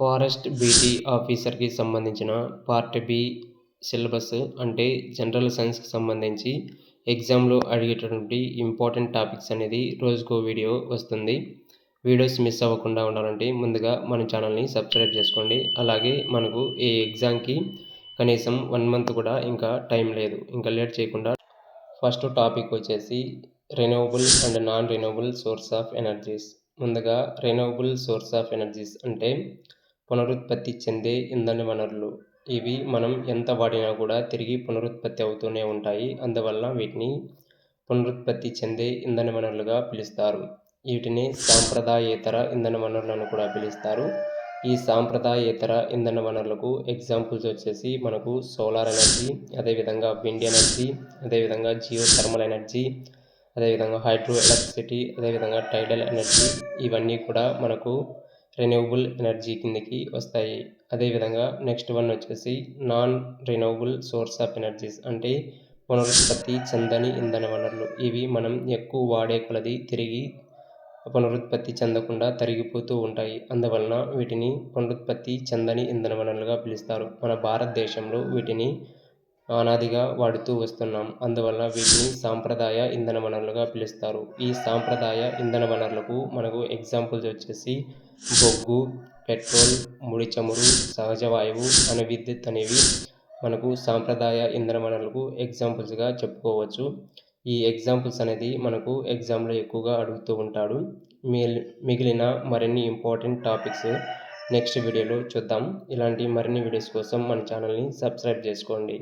Forest beat ఆఫీసర్కి సంబంధించిన part B syllabus అంటే జనరల్ సైన్స్కి సంబంధించి ఎగ్జామ్లో అడిగేటటువంటి ఇంపార్టెంట్ టాపిక్స్ అనేది రోజుకో వీడియో వస్తుంది. వీడియోస్ మిస్ అవ్వకుండా ఉండాలంటే ముందుగా మన ఛానల్ని సబ్స్క్రైబ్ చేసుకోండి. అలాగే మనకు ఈ ఎగ్జామ్కి కనీసం వన్ మంత్ కూడా ఇంకా టైం లేదు. ఇంకా లేట్ చేయకుండా ఫస్ట్ టాపిక్ వచ్చేసి renewable and non renewable source of energies. ముందుగా రెన్యూవబుల్ సోర్స్ ఆఫ్ ఎనర్జీస్ అంటే పునరుత్పత్తి చెందే ఇంధన వనరులు. ఇవి మనం ఎంత వాడినా కూడా తిరిగి పునరుత్పత్తి అవుతూనే ఉంటాయి. అందువల్ల వీటిని పునరుత్పత్తి చెందే ఇంధన వనరులుగా పిలుస్తారు. వీటిని సాంప్రదాయేతర ఇంధన వనరులను కూడా పిలుస్తారు. ఈ సాంప్రదాయేతర ఇంధన వనరులకు ఎగ్జాంపుల్స్ వచ్చేసి మనకు సోలార్ ఎనర్జీ అదేవిధంగా విండ్ ఎనర్జీ అదేవిధంగా జియో థర్మల్ ఎనర్జీ అదేవిధంగా హైడ్రో ఎలక్ట్రిసిటీ అదేవిధంగా టైడల్ ఎనర్జీ ఇవన్నీ కూడా మనకు రెన్యూవబుల్ ఎనర్జీ కిందకి వస్తాయి. అదేవిధంగా నెక్స్ట్ వన్ వచ్చేసి non renewable source of energies అంటే పునరుత్పత్తి చెందని ఇంధన వనరులు. ఇవి మనం ఎక్కువ వాడే కొలది తిరిగి పునరుత్పత్తి చెందకుండా తరిగిపోతూ ఉంటాయి. అందువలన వీటిని పునరుత్పత్తి చెందని ఇంధన వనరులుగా పిలుస్తారు. మన భారతదేశంలో వీటిని అనాదిగా వాడుతూ వస్తున్నాం. అందువల్ల వీటిని సాంప్రదాయ ఇంధన వనరులుగా పిలుస్తారు. ఈ సాంప్రదాయ ఇంధన వనరులకు మనకు ఎగ్జాంపుల్స్ వచ్చేసి బొగ్గు పెట్రోల్ ముడి చమురు సహజ వాయువు అణు విద్యుత్ అనేవి మనకు సాంప్రదాయ ఇంధన వనరులకు ఎగ్జాంపుల్స్గా చెప్పుకోవచ్చు. ఈ ఎగ్జాంపుల్స్ అనేది మనకు ఎగ్జామ్లో ఎక్కువగా అడుగుతూ ఉంటాడు. మిగిలిన మరిన్ని ఇంపార్టెంట్ టాపిక్స్ నెక్స్ట్ వీడియోలో చూద్దాం. ఇలాంటి మరిన్ని వీడియోస్ కోసం మన ఛానల్ని సబ్స్క్రైబ్ చేసుకోండి.